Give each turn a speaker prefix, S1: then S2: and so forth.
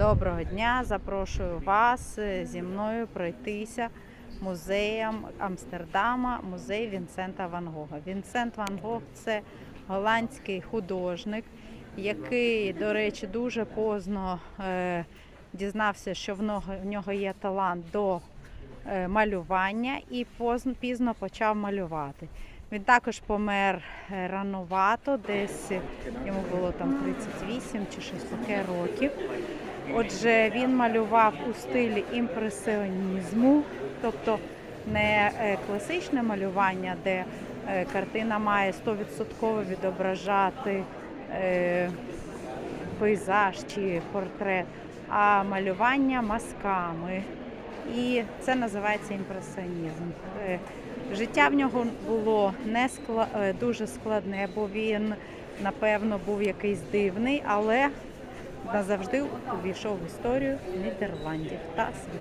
S1: Доброго дня! Запрошую вас е, зі мною пройтися музеєм Амстердама, музей Вінсента Ван Гога. Вінсент Ван Гог це голландський художник, який, до речі, дуже поздно е, дізнався, що в нього, є талант до е, малювання і поздно, пізно почав малювати. Він також помер е, ранувато, десь йому було там 38 чи щось таке років. Отже, він малював у стилі імпресіонізму, тобто не е, класичне малювання, де е, картина має 100% відображати е, пейзаж чи портрет, а малювання мазками. І це називається імпресіонізм. Життя в нього було не скла... дуже складне, бо він, напевно, був якийсь дивний, але назавжди увійшов в історію Нідерландів та світу.